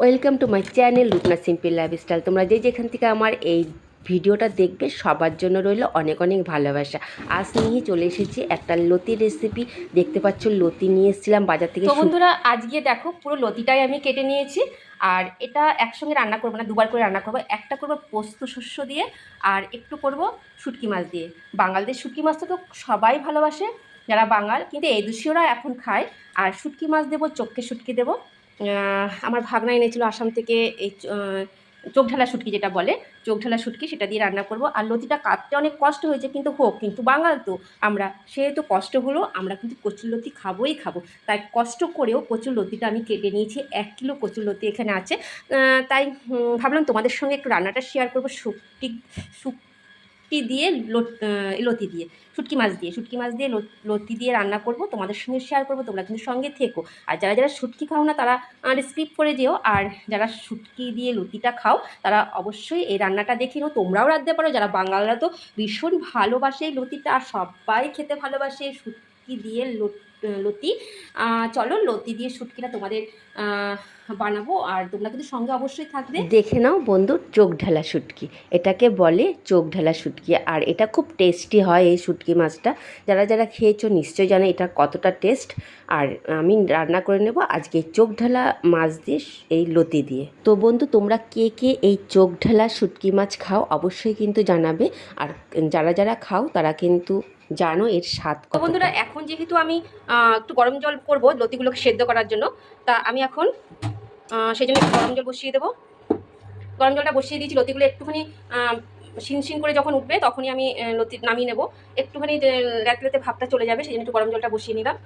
Welcome to my channel Rupna simple lifestyle. তোমরা যে যেখান থেকে আমার এই ভিডিওটা দেখবে সবার জন্য রইল অনেক অনেক ভালোবাসা। আজ নিয়ে চলে এসেছি একটা লতি রেসিপি দেখতে পাচ্ছ লতি নিয়ে এসেছিলাম বাজার থেকে বন্ধুরা আজকে দেখো পুরো লতিটাই আমি কেটে নিয়েছি। আর এটা একসঙ্গে রান্না করব না দুবার করে রান্না করব। একটা করব পোস্ত শস্য দিয়ে আর একটু করব শুটকি মাছ দিয়ে। বাঙালদের শুটকি মাছটা তো সবাই ভালোবাসে যারা বাঙাল। কিন্তু এই দেশীয়রা এখন খায়। আর শুটকি মাছ দেবো চোখকে শুটকি দেবো। আমার ভাগনা এনেছিল আসাম থেকে এই চোখ ঢালা শুটকি যেটা বলে চোখ ঢালা শুটকি, সেটা দিয়ে রান্না করব। আর লতিটা কাটতে অনেক কষ্ট হয়েছে, কিন্তু হোক, কিন্তু বাঙাল তো। আমরা সেহেতু কষ্ট হলো, আমরা কিন্তু কচুর লতি খাবোই খাব। তাই কষ্ট করেও কচুর লতিটা আমি কেটে নিয়েছি, এক কিলো কচুর লতি এখানে আছে। তাই ভাবলাম তোমাদের সঙ্গে একটু রান্নাটা শেয়ার করব। শুটকি দিয়ে লত- দিয়ে লতি দিয়ে, শুটকি মাছ দিয়ে, শুটকি মাছ দিয়ে লত- দিয়ে রান্না করব, তোমাদের সঙ্গে শেয়ার করব, তোমরা কিন্তু সঙ্গে থেকো। আর যারা যারা শুটকি খাও না, তারা স্কিপ করে যেও। আর যারা শুটকি দিয়ে লতিটা খাও, তারা অবশ্যই এই রান্নাটা দেখে নাও। তোমরাও রাঁধতে পারো। যারা বাঙালরা তো ভীষণ ভালোবাসে এই লতিটা, আর সবাই খেতে ভালোবাসে শুটকি দিয়ে লত- লতি চলো, লতি দিয়ে শুটকিটা তোমাদের বানাবো। আর তোমরা কিন্তু সঙ্গে অবশ্যই থাকবে। দেখে নাও বন্ধু, চোখ ঢালা শুটকি। এটাকে বলে চোখ ঢালা শুটকি। আর এটা খুব টেস্টি হয় এই শুটকি মাছটা। যারা যারা খেয়েছো নিশ্চয়ই জানো এটা কতটা টেস্ট আর আমি রান্না করে নেব আজকে চোখ ঢালা মাছ দিয়ে এই লতি দিয়ে। তো বন্ধু, তোমরা কে কে এই চোখ ঢালা শুটকি মাছ খাও অবশ্যই কিন্তু জানাবে। আর যারা যারা খাও তারা কিন্তু জানো এর স্বাদ তো কত বন্ধুরা এখন যেহেতু আমি একটু গরম জল করব লতিগুলোকে সেদ্ধ করার জন্য তা আমি এখন সেই জন্য একটু গরম জল বসিয়ে দেবো। গরম জলটা বসিয়ে দিয়েছি লতিগুলো একটুখানি আহ, শিন শিন করে যখন উঠবে তখনই আমি লতি নামিয়ে নেব। একটুখানি লেতে লেতে ভাবটা চলে যাবে সেই জন্য একটু গরম জলটা বসিয়ে নিলাম।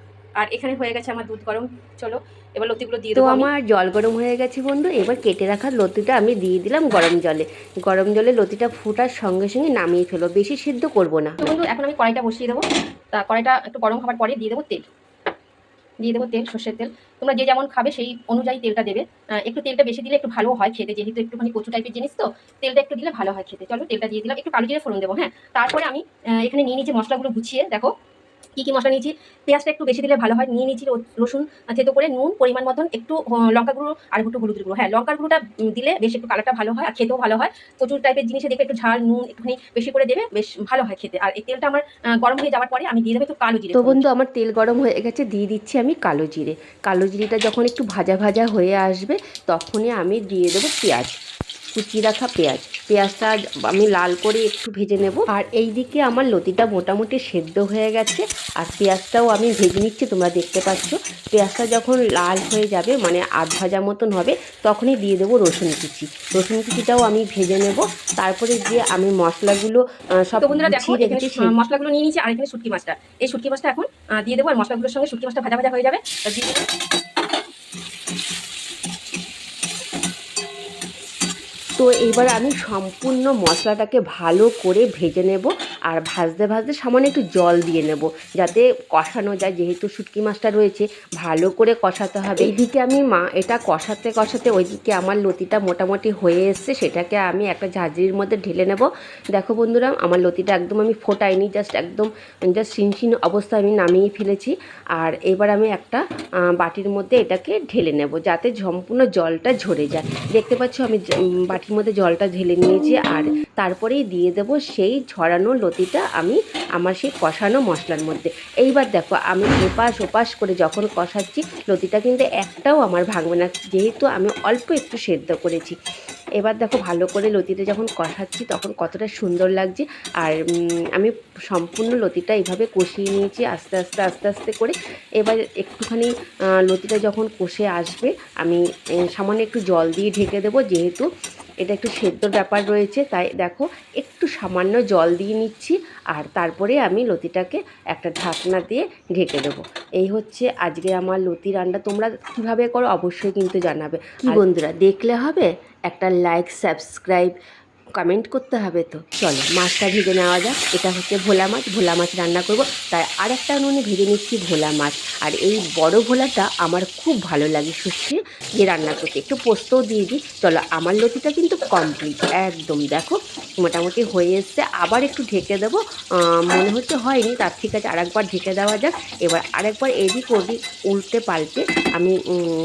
আর এখানে হয়ে গেছে আমার দুধ গরম। চলো এবার লতিগুলো দিয়ে তো দেবো আমার জল গরম হয়ে গেছে বন্ধু এবার কেটে রাখা লতিটা আমি দিয়ে দিলাম গরম জলে। গরম জলে লতিটা ফোটার সঙ্গে সঙ্গে নামিয়ে ফেলো বেশি সিদ্ধ করব না। তো বন্ধু এখন আমি কড়াইটা বসিয়ে দেবো। তা কড়াইটা একটু গরম হওয়ার পরে দিয়ে দেবো তেল। দিয়ে দেবো তেল সর্ষের তেল। তোমরা যে যেমন খাবে সেই অনুযায়ী তেলটা দেবে। একটু তেলটা বেশি দিলে একটু ভালো হয় খেতে যেহেতু একটুখানি কচু টাইপের জিনিস তো তেলটা একটু দিলে ভালো হয় খেতে। চলো তেলটা দিয়ে দিলাম একটু কালো জিরে ফোড়ন দেবো হ্যাঁ? তারপরে আমি এখানে নিয়ে নিয়েছি মশলাগুলো গুছিয়ে দেখো। কী কী মশলা নিয়েছি পেঁয়াজটা একটু বেশি দিলে ভালো হয় নিয়ে নিয়েছি রসুন থেতো করে নুন পরিমাণ মতন একটু লঙ্কা গুঁড়ো আর একটু হলুদের গুঁড়ো। হ্যাঁ লঙ্কার গুঁড়োটা দিলে বেশ একটু কালারটা ভালো হয় আর খেতেও ভালো হয়। প্রচুর টাইপের জিনিসে দেখে একটু ঝাল নুন একটুখানি বেশি করে দেবে বেশ ভালো হয় খেতে। আর এই তেলটা আমার গরম হয়ে যাওয়ার পরে আমি দিয়ে দেবো একটু কালো জিরে তো বন্ধু আমার তেল গরম হয়ে গেছে দিয়ে দিচ্ছি আমি কালো জিরে। কালো জিরেটা যখন একটু ভাজা ভাজা হয়ে আসবে তখনই আমি দিয়ে দেবো পেঁয়াজ। কুচিয়ে রাখা পেঁয়াজ। পেঁয়াজটা আমি লাল করে একটু ভেজে নেব। আর এই দিকে আমার লতিটা মোটামুটি সেদ্ধ হয়ে গেছে। আর পেঁয়াজটাও আমি ভেজে নিচ্ছি তোমরা দেখতে পাচ্ছ। পেঁয়াজটা যখন লাল হয়ে যাবে মানে আধ ভাজা মতন হবে তখনই দিয়ে দেবো রসুন কুচি। রসুন কুচিটাও আমি ভেজে নেব। তারপরে যে আমি মশলাগুলো সব বন্ধুরা দেখো মশলাগুলো নিয়ে নিয়েছি আর এখানে শুটকি মাছটা। এই শুটকি মাছটা এখন দিয়ে দেবো আর মশলাগুলোর সঙ্গে শুটকি মাছটা ভাজা ভাজা হয়ে যাবে। দিয়ে তো এবার আমি সম্পূর্ণ মশলাটাকে ভালো করে ভেজে নেব আর ভাজতে ভাজতে সামান্য একটু জল দিয়ে নেব যাতে কষানো যায়, যেহেতু শুটকি মাছটা রয়েছে, ভালো করে কষাতে হবে। এইদিকে আমি মা, এটা কষাতে কষাতে ওইদিকে আমার লতিটা মোটামুটি হয়ে এসছে, সেটাকে আমি একটা ঝাঁঝরির মধ্যে ঢেলে নেব। দেখো বন্ধুরা, আমার লতিটা একদম আমি ফোটাইনি জাস্ট একদম জাস্ট শিনশিন অবস্থায় আমি নামিয়ে ফেলেছি। আর এবার আমি একটা বাটির মধ্যে এটাকে ঢেলে নেব, যাতে সম্পূর্ণ জলটা ঝরে যায়। দেখতে পাচ্ছ আমি বাটির মধ্যে জলটা ঢেলে নিয়েছি আর তারপরেই দিয়ে দেব সেই ঝরানো লতিটা আমি আমার সেই কষানো মশলার মধ্যে। এইবার দেখো আমি এপাশ ওপাশ করে যখন কষাচ্ছি, লতিটা কিন্তু একটাও আমার ভাঙবে না। যেহেতু আমি অল্প একটু সেদ্ধ করেছি। এবার দেখো ভালো করে লতিটা যখন কষাচ্ছি তখন কতটা সুন্দর লাগছে। আর আমি সম্পূর্ণ লতিটা এইভাবে কষিয়ে নিয়েছি আস্তে আস্তে আস্তে আস্তে করে। এবার একটুখানি লতিটা যখন কষে আসবে, আমি সামান্য একটু জল দিয়ে ঢেকে দেবো। যেহেতু এটা একটু সেদ্ধ ব্যাপার রয়েছে তাই দেখো একটু সামান্য জল দিয়ে নিচ্ছি আর তারপরে আমি লতিটাকে একটা ঢাকনা দিয়ে ঢেকে দেবো। এই হচ্ছে আজকে আমার লতি রান্না তোমরা কীভাবে করো অবশ্যই কিন্তু জানাবে। কি বন্ধুরা দেখলে হবে? একটা লাইক সাবস্ক্রাইব কমেন্ট করতে হবে তো। চলো, মাছটা ভেজে নেওয়া যাক। এটা হচ্ছে ভোলা মাছ। ভোলা মাছ রান্না করব। তাই আরেকটা উনুনে ভেজে নিচ্ছি ভোলা মাছ। আর এই বড় ভোলাটা আমার খুব ভালো লাগে শুষ্কে দিয়ে রান্না করতে। একটু পোস্তও দিয়ে দিই। চলো, আমার লতিটা কিন্তু কমপ্লিট একদম, দেখো, মোটামুটি হয়ে এসছে। আবার একটু ঢেকে দেবো। মনে হচ্ছে হয়নি। তার ঠিক আছে, আরেকবার ঢেকে দেওয়া যাক। এবার আরেকবার এদিক ওদিক উল্টে পাল্টে আমি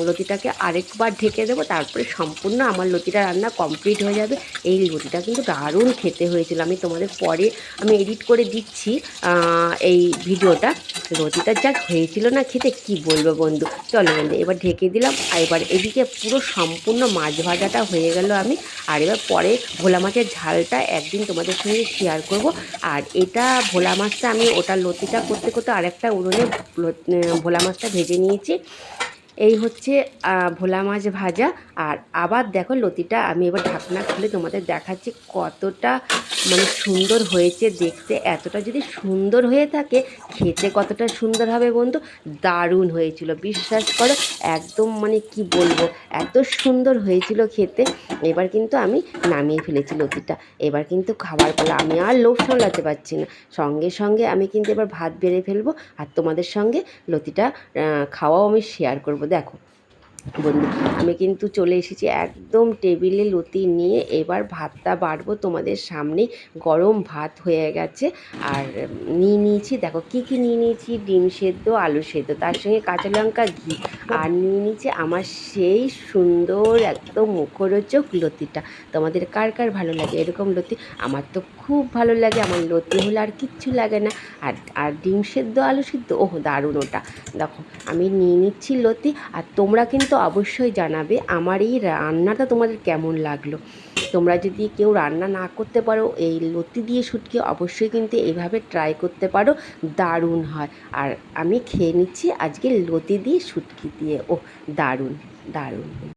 লতিটাকে আরেকবার ঢেকে দেবো। তারপরে সম্পূর্ণ আমার লতিটা রান্না কমপ্লিট হয়ে যাবে। এই লতিটা কিন্তু দারুণ খেতে হয়েছিল। আমি তোমাদের পরে আমি এডিট করে দিচ্ছি এই ভিডিওটা। লতিটা যা হয়েছিল না খেতে, কি বলব বন্ধু? চলো বন্ধু, এবার ঢেকে দিলাম, আর এবার এদিকে পুরো সম্পূর্ণ মাছ ভাজাটা হয়ে গেল আমি। আর এবার পরে ভোলা মাছের ঝালটা একদিন তোমাদের সঙ্গে শেয়ার করব। আর এটা ভোলা মাছটা আমি ওটা লতিটা করতে করতে আরেকটা উনুনে ভোলা মাছটা ভেজে নিয়েছি। এই হচ্ছে ভোলা মাছ ভাজা। আর আবার দেখো লতিটা, আমি এবার ঢাকনা খুলে তোমাদের দেখাচ্ছি কতটা মানে সুন্দর হয়েছে দেখতে। এতটা যদি সুন্দর হয়ে থাকে, খেতে কতটা সুন্দর হবে বন্ধু? দারুণ হয়েছিল, বিশ্বাস করো। একদম মানে কি বলব, এত সুন্দর হয়েছিল খেতে। এবার কিন্তু আমি নামিয়ে ফেলেছি লতিটা। এবার কিন্তু খাবার পরে আমি আর লোভ সামলাতে পারছি না। সঙ্গে সঙ্গে আমি কিন্তু এবার ভাত বেড়ে ফেলব। আর তোমাদের সঙ্গে লতিটা খাওয়াও আমি শেয়ার করব। দেখো বন্ধু আমি কিন্তু চলে এসেছি একদম টেবিলে লতি নিয়ে, এবার ভাতটা বাড়বো তোমাদের সামনে। গরম ভাত হয়ে গেছে, আর নিয়ে নিয়েছি, দেখো কী কী নিয়ে নিয়েছি, ডিম সেদ্ধ, আলু সেদ্ধ, তার সঙ্গে কাঁচা লঙ্কা ঘি। আর নিয়ে নিয়েছি আমার সেই সুন্দর একদম মুখরোচক লতিটা। তোমাদের কার কার ভালো লাগে এরকম লতি? আমার তো খুব ভালো লাগে, আমার লতি হলে আর কিচ্ছু লাগে না। আর আর ডিম সেদ্ধ, আলু সেদ্ধ, ওহ, দারুণ ওটা। দেখো, আমি নিয়ে নিচ্ছি লতি, আর তোমরা কিন্তু অবশ্যই জানাবে আমার এই রান্নাটা তোমাদের কেমন লাগল। তোমরা যদি কেউ রান্না না করতে পারো, এই লতি দিয়ে শুটকি অবশ্যই কিন্তু এইভাবে ট্রাই করতে পারো, দারুণ হয়। আর আমি খেয়ে নিচ্ছি আজকে লতি দিয়ে শুটকি দিয়ে। ও দারুণ দারুণ।